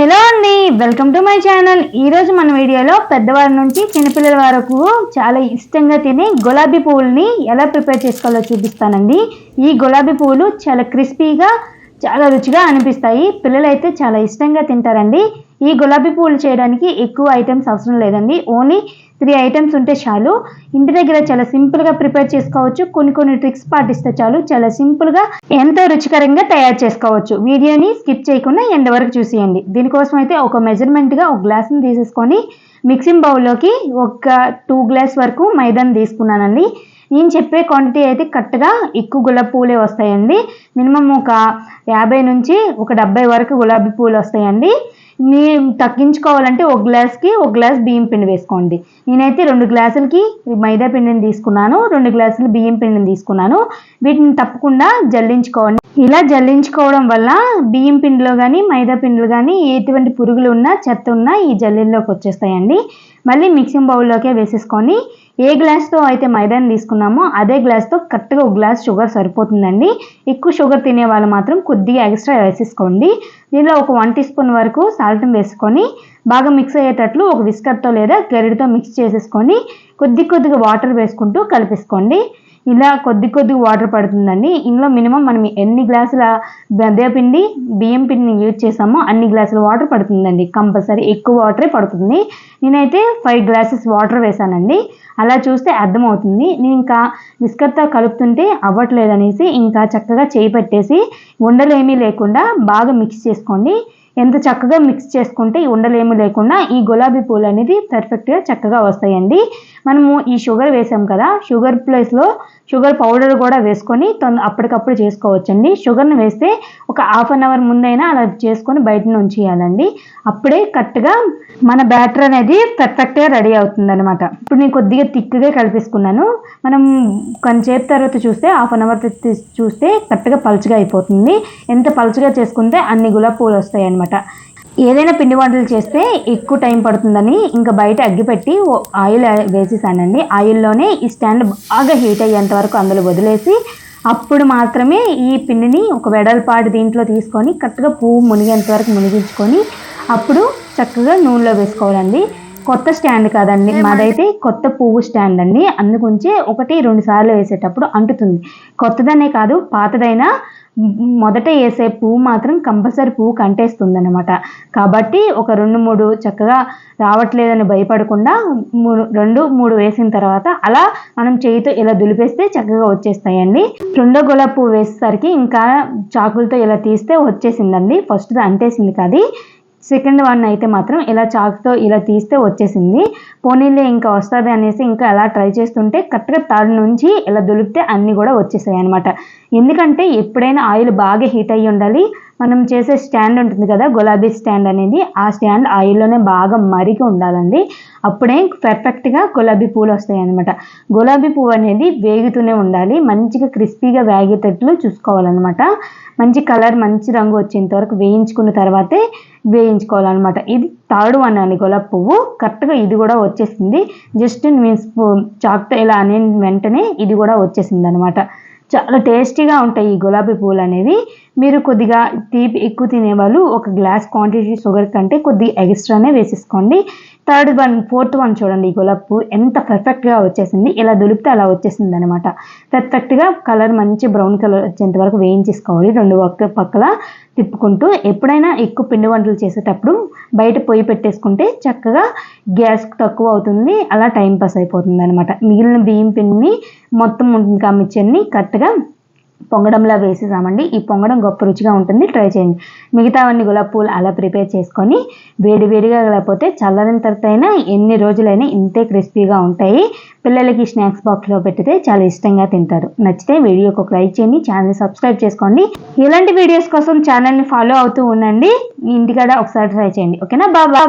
Hello అండి welcome to my channel. ఈరోజు మన వీడియోలో పెద్దవారి నుంచి చిన్నపిల్లల వరకు చాలా ఇష్టంగా తినే గులాబీ పువ్వుల్ని ఎలా ప్రిపేర్ చేసుకోవాలో చూపిస్తానండి. ఈ గులాబీ పువ్వులు చాలా క్రిస్పీగా చాలా రుచిగా అనిపిస్తాయి. పిల్లలైతే చాలా ఇష్టంగా తింటారండి. ఈ గులాబీ పువ్వులు చేయడానికి ఎక్కువ ఐటమ్స్ అవసరం లేదండి. ఓన్లీ త్రీ ఐటమ్స్ ఉంటే చాలు. ఇంటి దగ్గర చాలా సింపుల్గా ప్రిపేర్ చేసుకోవచ్చు. కొన్ని కొన్ని ట్రిక్స్ పాటిస్తే చాలు. చాలా సింపుల్గా ఎంతో రుచికరంగా తయారు చేసుకోవచ్చు. వీడియోని స్కిప్ చేయకుండా ఎండ వరకు చూసేయండి. దీనికోసం అయితే ఒక మెజర్మెంట్గా ఒక గ్లాస్ని తీసేసుకొని మిక్సింగ్ బౌల్లోకి ఒక టూ గ్లాస్ వరకు మైదాని తీసుకున్నానండి. నేను చెప్పే క్వాంటిటీ అయితే కరెక్ట్గా ఎక్కువ గులాబీ పూలే వస్తాయండి. మినిమం ఒక యాభై నుంచి ఒక డెబ్బై వరకు గులాబీ పూలు వస్తాయండి. మీరు తగ్గించుకోవాలంటే ఒక గ్లాస్కి ఒక గ్లాస్ బియ్యం పిండి వేసుకోండి. నేనైతే రెండు గ్లాసులకి మైదా పిండిని తీసుకున్నాను రెండు గ్లాసులు బియ్యం పిండిని తీసుకున్నాను. వీటిని తప్పకుండా జల్లించుకోండి. ఇలా జల్లించుకోవడం వల్ల బియ్యం పిండిలో కానీ మైదా పిండిలో కానీ ఎటువంటి పురుగులు ఉన్నా చెత్త ఉన్నా ఈ జల్లీల్లోకి వచ్చేస్తాయండి. మళ్ళీ మిక్సింగ్ బౌల్లోకే వేసేసుకొని ఏ గ్లాస్తో అయితే మైదాని తీసుకున్నామో అదే గ్లాస్తో కరెక్ట్గా ఒక గ్లాస్ షుగర్ సరిపోతుందండి. ఎక్కువ షుగర్ తినే వాళ్ళు మాత్రం కొద్దిగా ఎక్స్ట్రా వేసేసుకోండి. దీనిలో ఒక వన్ టీ స్పూన్ వరకు సాల్ట్ వేసుకొని బాగా మిక్స్ అయ్యేటట్లు ఒక విస్కర్తో లేదా గరిడితో మిక్స్ చేసేసుకొని కొద్ది కొద్దిగా వాటర్ వేసుకుంటూ కలిపేసుకోండి. ఇలా కొద్ది కొద్ది వాటర్ పడుతుందండి. ఇందులో మినిమం మనం ఎన్ని గ్లాసుల పిండి బియ్యం పిండిని యూజ్ చేసామో అన్ని గ్లాసుల వాటర్ పడుతుందండి. కంపల్సరీ ఎక్కువ వాటరే పడుతుంది. నేనైతే ఫైవ్ గ్లాసెస్ వాటర్ వేసానండి. అలా చూస్తే అర్థమవుతుంది. నేను ఇంకా విస్కర్తో కలుపుతుంటే అవ్వట్లేదనేసి ఇంకా చక్కగా చేయి పెట్టేసి ఉండలేమీ లేకుండా బాగా మిక్స్ చేసుకోండి. ఎంత చక్కగా మిక్స్ చేసుకుంటే ఉండలేమి లేకుండా ఈ గులాబీ పూలు అనేది పర్ఫెక్ట్గా చక్కగా వస్తాయండి. మనము ఈ షుగర్ వేసాం కదా షుగర్ ప్లేస్లో షుగర్ పౌడర్ కూడా వేసుకొని తొంద అప్పటికప్పుడు చేసుకోవచ్చండి. షుగర్ని వేస్తే ఒక హాఫ్ అన్ అవర్ ముందైనా అలా చేసుకొని బయట ఉంచేయాలండి అప్పుడే కరెక్ట్గా మన బ్యాటర్ అనేది పర్ఫెక్ట్గా రెడీ అవుతుంది అనమాట ఇప్పుడు నేను కొద్దిగా థిక్గా కలిపేసుకున్నాను. మనం కొంచెంసేపు తర్వాత చూస్తే హాఫ్ అన్ అవర్ చూస్తే కరెక్ట్గా పలుచగా అయిపోతుంది. ఎంత పలుచగా చేసుకుంటే అన్ని గులాబీ పూలు వస్తాయి అనమాట ఏదైనా పిండి వంటలు చేస్తే ఎక్కువ టైం పడుతుందని ఇంకా బయట అగ్గిపెట్టి ఆయిల్ వేసేసానండి. ఆయిల్లోనే ఈ స్టాండ్ బాగా హీట్ అయ్యేంత వరకు అందులో వదిలేసి అప్పుడు మాత్రమే ఈ పిండిని ఒక వెడల్పాటి దీంట్లో తీసుకొని కరెక్ట్గా పువ్వు మునిగేంత వరకు మునిగించుకొని అప్పుడు చక్కగా నూనెలో వేసుకోవాలండి. కొత్త స్టాండ్ కాదండి. మాదైతే కొత్త పువ్వు స్టాండ్ అండి. అందుకుంచే ఒకటి రెండు సార్లు వేసేటప్పుడు అంటుతుంది. కొత్తదనే కాదు పాతదైనా మొదట వేసే పువ్వు మాత్రం కంపల్సరీ పువ్వు కంటేస్తుందనమాట కాబట్టి ఒక రెండు మూడు చక్కగా రావట్లేదని భయపడకుండా రెండు మూడు వేసిన తర్వాత అలా మనం చేయితో ఇలా దులిపేస్తే చక్కగా వచ్చేస్తాయండి. రెండో గులాబీ పువ్వు వేసేసరికి ఇంకా చాకులతో ఇలా తీస్తే వచ్చేసిందండి. ఫస్ట్ అంటేసింది కాదు. సెకండ్ వన్ అయితే మాత్రం ఇలా చాక్తో ఇలా తీస్తే వచ్చేసింది. పోనీలే ఇంకా వస్తుంది అనేసి ఇంకా అలా ట్రై చేస్తుంటే కరెక్ట్గా థర్డ్ నుంచి ఇలా దులిపితే అన్నీ కూడా వచ్చేసాయి అనమాట ఎందుకంటే ఎప్పుడైనా ఆయిల్ బాగా హీట్ అయ్యి ఉండాలి. మనం చేసే స్టాండ్ ఉంటుంది కదా గులాబీ స్టాండ్ అనేది ఆ స్టాండ్ ఆయిల్లోనే బాగా మరిగి ఉండాలండి. అప్పుడే పర్ఫెక్ట్గా గులాబీ పూలు వస్తాయి అనమాట గులాబీ పువ్వు అనేది వేగుతూనే ఉండాలి. మంచిగా క్రిస్పీగా వేగేటట్లు చూసుకోవాలన్నమాట. మంచి కలర్ మంచి రంగు వచ్చేంత వరకు వేయించుకున్న తర్వాతే వేయించుకోవాలన్నమాట. ఇది థర్డ్ వన్ అండి గులాబీ పువ్వు. కరెక్ట్గా ఇది కూడా వచ్చేసింది. జస్ట్ మీన్స్ చాక్తో ఇలా అనే వెంటనే ఇది కూడా వచ్చేసింది అనమాట చాలా టేస్టీగా ఉంటాయి ఈ గులాబీ పూలు అనేవి. మీరు కొద్దిగా తీపి ఎక్కువ తినేవాళ్ళు ఒక గ్లాస్ క్వాంటిటీ షుగర్ కంటే కొద్దిగా ఎక్స్ట్రానే వేసేసుకోండి. థర్డ్ వన్ ఫోర్త్ వన్ చూడండి ఈ పువ్వు ఎంత పర్ఫెక్ట్గా వచ్చేసింది. ఇలా దులిపితే అలా వచ్చేసింది అనమాట పర్ఫెక్ట్గా కలర్ మంచి బ్రౌన్ కలర్ వచ్చేంత వరకు వేయించేసుకోవాలి. రెండు పక్క పక్కల తిప్పుకుంటూ ఎప్పుడైనా ఎక్కువ పిండి వంటలు చేసేటప్పుడు బయట పొయ్యి పెట్టేసుకుంటే చక్కగా గ్యాస్ తక్కువ అవుతుంది. అలా టైం పాస్ అయిపోతుంది అనమాట మిగిలిన బియ్యం పిండిని మొత్తం ఉంటుంది కమ్మిచ్చన్ని కరెక్ట్గా పొంగడంలా వేసేసామండి. ఈ పొంగడం గొప్ప రుచిగా ఉంటుంది. ట్రై చేయండి. మిగతావన్నీ గులాబీ పూలు అలా ప్రిపేర్ చేసుకొని వేడి వేడిగా లేకపోతే చల్లని తర్వాత అయినా ఎన్ని రోజులైనా ఇంతే క్రిస్పీగా ఉంటాయి. పిల్లలకి స్నాక్స్ బాక్స్లో పెట్టితే చాలా ఇష్టంగా తింటారు. నచ్చితే వీడియోకి ఒక లైక్ చేయండి. ఛానల్ సబ్స్క్రైబ్ చేసుకోండి. ఇలాంటి వీడియోస్ కోసం ఛానల్ని ఫాలో అవుతూ ఉండండి. ఇంటికాడ ఒకసారి ట్రై చేయండి. ఓకేనా? బాబా